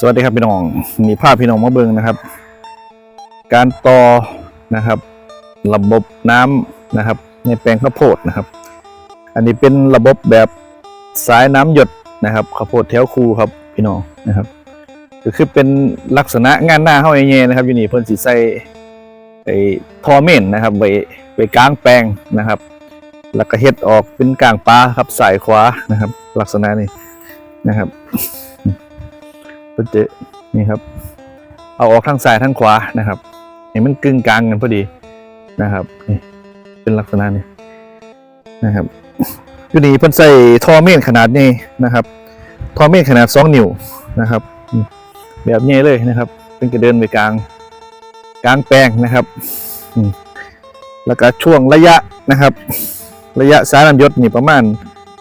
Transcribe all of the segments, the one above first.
สวัสดีครับพี่น้อง มีภาพพี่น้องมาเบิ่งนะครับ การต่อนะครับ ระบบน้ำนะครับ ในแปลงข้าวโพดนะครับ อันนี้เป็นระบบแบบสายน้ำหยดนะครับข้าวโพดแถวคูครับพี่น้องนะครับก็คือเป็นลักษณะงานหน้าเฮาเองๆนะครับ อยู่นี่เพิ่นสิใส่ไอ้ทอเมนนะครับไว้ไว้กลางแปลงนะครับ แล้วก็เฮ็ดออกเป็นกลางปลาครับสายขวานะครับ ลักษณะนี้นะครับ ก็จะนี่ครับ เอาออกทางซ้ายทางขวานะครับให้มันกึ่งกลางกันพอดีนะครับนี่เป็นลักษณะนี้นะครับอยู่นี่เพิ่นใส่ทอเมนขนาดนี้นะครับ ทอเมนขนาด2นิ้วนะครับ แบบนี้เลยนะครับเป็นกระเดินไปกลางกลางแปลงนะครับแล้วก็ช่วงระยะนะครับ ระยะสายน้ำยศนี่ประมาณ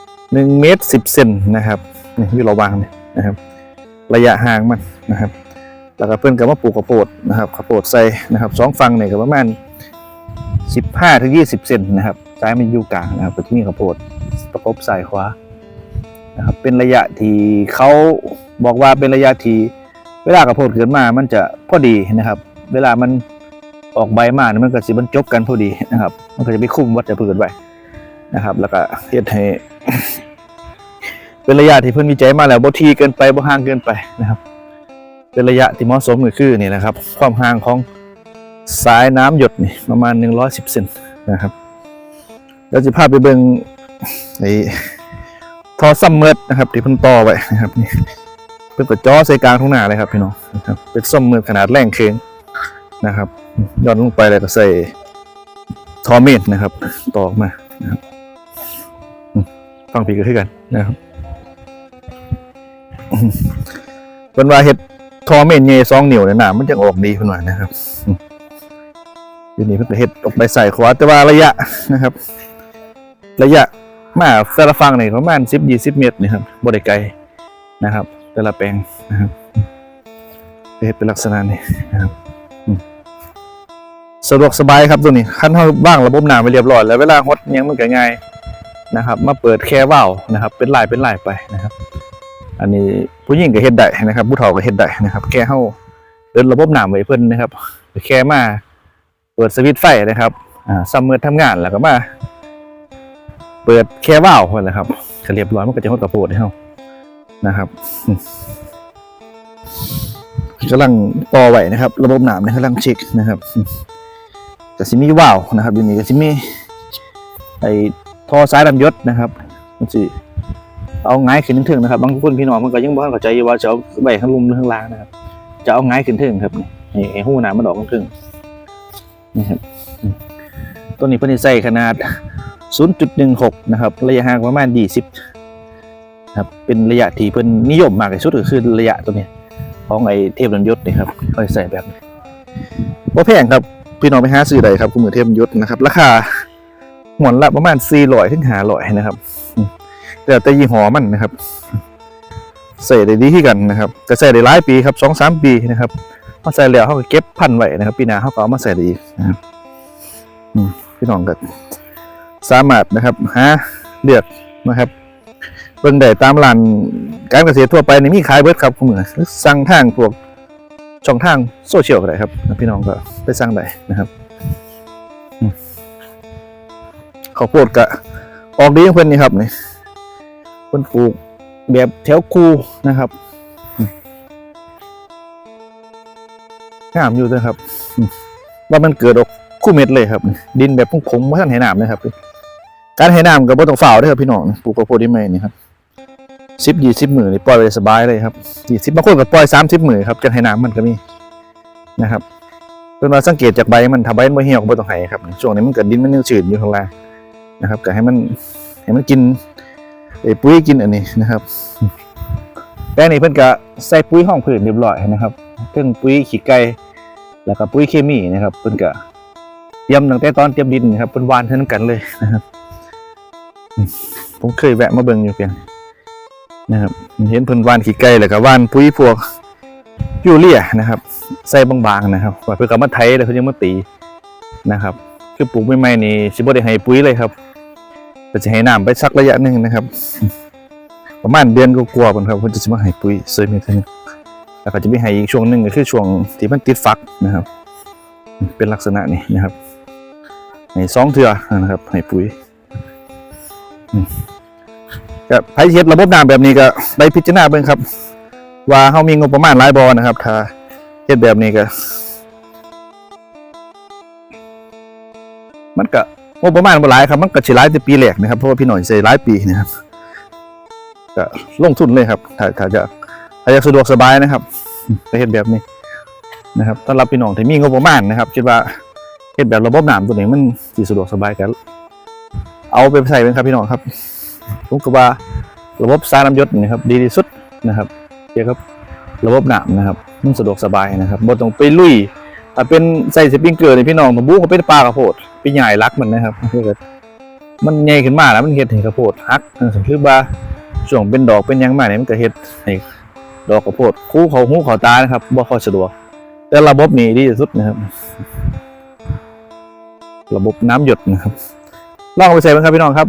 1เมตร10เซนนะครับนี่อยู่ระหว่างนี่นะครับ ระยะห่างมันนะครับ แล้วก็เพื่อนก็มาปลูกข้าวโพดนะครับข้าวโพดใส่นะครับสองฝั่งเนี่ยก็ประมาณ 15ถึง20 เซนนะครับซ้ายมันอยู่กลางนะครับก็จะมีข้าวโพดประกบซ้ายขวานะครับเป็นระยะที่เขาบอกว่าเป็นระยะที่เวลาข้าวโพดเกิดมา มันจะพอดีนะครับ เวลามันออกใบมาเนี่ยมันก็สิบรรจบกันพอดีนะครับ มันก็จะไปคุ้มวัชพืชไว้นะครับ แล้วก็เฮ็ดให้ เป็นระยะที่เพิ่นวิจัยมาแล้วบ่ทีเกินไปบ่ห่างเกินไปนะครับ เป็นระยะที่เหมาะสมก็คือนี่นะครับ ความห่างของสายน้ำหยดนี่ประมาณ 110เซนนะครับแล้วจะพาไปเบิ่งไอ้ท่อซัมเมอร์นะครับที่เพิ่นต่อไว้นะครับนี่เพิ่นก็จ่อใส่กลางทุ่งนาเลยครับพี่น้องนะครับเป็นซัมเมอร์ขนาดแรงเคืองนะครับย้อนลงไปแล้วก็ใส่ทอเมนนะครับ ต่อออกมานะครับฟังผีก็คือกันนะครับ เพิ่นว่าเฮ็ดทอเมนเยสองนิ้วเนี่ยน้ำมันจะออกดีเพิ่นว่านะครับอืมทีนี้เพิ่นก็เฮ็ดออกไปใส่ขวาแต่ว่าระยะนะครับ ระยะมาแต่ละฝั่งนี่ประมาณ10 20เมตรนี่ครับบ่ได้ไกลนะครับ แต่ละแปลงนะครับเฮ็ดเป็นลักษณะนี้นะครับสะดวกสบายครับตัวนี้คันเฮาบ้างระบบน้ำไว้เรียบร้อยแล้วเวลาฮดยังมันก็ง่ายนะครับ มาเปิดแค่ว่าวนะครับ เป็นลายเป็นลายไปนะครับ อันนี้ผู้หญิงก็เฮ็ดได้นะครับ ผู้เฒ่าก็เฮ็ดได้นะครับ แค่เฮาเดินระบบน้ำไว้เพิ่นนะครับแค่มาเปิดสวิตช์ไฟนะครับอ่าซัมเมอร์ทำงานแล้วก็มาเปิดแค่ว่าวเพิ่นนะครับก็เรียบร้อยมันก็จะฮอดกระโปรงให้เฮานะครับกำลังต่อไว้นะครับ ระบบน้ำเนี่ยกำลังเช็คนะครับก็สิมีว่าวนะครับอยู่นี่ก็สิมีไอ้ท่อสายดำยศนะครับมันสิ เอาง่ายขึ้นถึงนะครับบางคนพี่น้องมันก็ยังบ่เข้าใจอยู่ว่าจะเอาใบข้างลุ่มหรือข้างล่างนะครับ จะเอาง่ายขึ้นถึงครับนี่ห้ให้หน้ำมันออกข้างถึงนี่ครับตัวนี้เพิ่นใส่ขนาด 0.16 นะครับ ระยะห่างประมาณ 20ครับเป็นระยะที่เพิ่นนิยมมากที่สุดก็คือระยะตัวนี้ของไอ้เทพดนยศนี่ครับค่อยใส่แบบนี้บ่แพงครับพี่น้องไปหาซื้อได้ครับคุณมือเทพดนยศนะครับ ราคาหมวนละประมาณ400ถึง500นะครับ แต่แต่ยี่ห้อมันนะครับใส่ได้ดีที่กันนะครับก็ใส่ได้หลายปีครับสองสามปีนะครับพอใส่แล้วเขาก็เก็บพันไว้นะครับ ปีหน้าเขาก็เอามาใส่ได้อีกนะครับพี่น้องก็สามารถนะครับหาเลือกนะครับเบิ่งได้ตามร้านการเกษตรทั่วไปในมีขายเบิดครับคุณมือหรือสั่งทางพวกช่องทางโซเชียลก็ได้ครับพี่น้องก็ไปสั่งได้นะครับข้าวโพดก็ออกดีเพิ่อนนี่ครับนี่ เพิ่นปลูกแบบแถวคูนะครับอืมงามอยู่เลยครับว่ามันเกิดออกคู่เม็ดเลยครับ ดินแบบผงๆไม่ทันให้น้ำนะครับ การให้น้ำก็บ่ต้องฝ่าวด้อครับพี่น้องปลูกข้าวโพดที่ไหมนี่ครับสิบยี่สิบหมือนี่ปล่อยไปสบายเลยครับยี่สิบบางคนก็ปล่อยสามสิบหมือครับจะให้น้ำมันก็มีนะครับเพิ่นว่าสังเกตจากใบมันถ้าใบมันบ่เหี่ยวก็บ่ต้องให้ครับช่วงนี้มันเกิดดินมันยังชื้นอยู่ข้างล่างนะครับก็ให้มันให้มันกิน ไอ้ปุ๋ยกินอันนี้นะครับ แปลงนี้เพิ่นก็ใส่ปุ๋ยห้องผืนเรียบร้อยนะครับเพิ่งปุ๋ยขี้ไก่แล้วก็ปุ๋ยเคมีนะครับเพิ่นก็เตรียมตั้งแต่ตอนเตรียมดินนะครับเพิ่นหวานเท่านั้นกันเลยนะครับ ผมเคยแวะมาเบิ่งอยู่เพียงนะครับเห็นเพิ่นหวานขี้ไก่แล้วก็หวานปุ๋ยพวกยูเรียนะครับ ใส่บางๆนะครับว่าเพิ่นก็มาไถแล้วเพิ่นยังมาตีนะครับ คือปลูกใหม่ๆนี่สิบ่ได้ให้ปุ๋ยเลยครับ ก็จะให้น้ำไปสักระยะหนึ่งนะครับ ประมาณเดือนก็กลัวาๆพุ่นครับเพิ่นจะมาให้ปุ๋ยเสริมอีกทีหนึงแล้วก็จะมีให้อีกช่วงหนึ่งก็คือช่วงที่มันติดฟักนะครับ เป็นลักษณะนี้นะครับให้สองเทือนะครับให้ปุ๋ยก็ไผเฮ็ดระบบน้ำแบบนี้ก็ไปพิจารณาเบิ่งครับ ว่าเฮามีงบประมาณหลายบ่นะครับ ถ้าเฮ็ดแบบนี้ก็มันก็ งบประมาณบ่หลายครับมันก็สิหลายแต่ปีแรกนะครับเพราะว่าพี่หน่อยใช้หลายปีนะครับก็ลงทุนเลยครับถ้าถ้าจะถ้าอยากสะดวกสบายนะครับไปเฮ็ดแบบนี้นะครับต้อนรับพี่น้องที่มีงบประมาณนะครับคิดว่าเฮ็ดแบบระบบน้ำตัวนี้มันสิสะดวกสบายกันเอาไปใส่เป็นครับพี่น้องครับผมก็ว่าระบบสายน้ำยศนี่ครับ ดีที่สุดนะครับเกี่ยวกับระบบน้ำนะครับมันสะดวกสบายนะครับบ่ต้องไปลุย ถ้าเป็นใส่สปริงเกอร์นี่พี่น้องมาบุกก็เป็นปลากระโพดไปใหญ่รักมันนะครับ มันใหญ่ขึ้นมาแล้วมันเฮ็ดให้กระโพดฮักเออคือว่าช่วงเป็นดอกเป็นยังมาเนี่ยมันก็เฮ็ดให้ดอกกระโพดคู่เขาหูเขาตานะครับบ่ค่อยสะดวก แต่ระบบนี้ดีที่สุดนะครับ ระบบน้ำหยดนะครับลองไปใส่บ้างครับพี่น้องครับ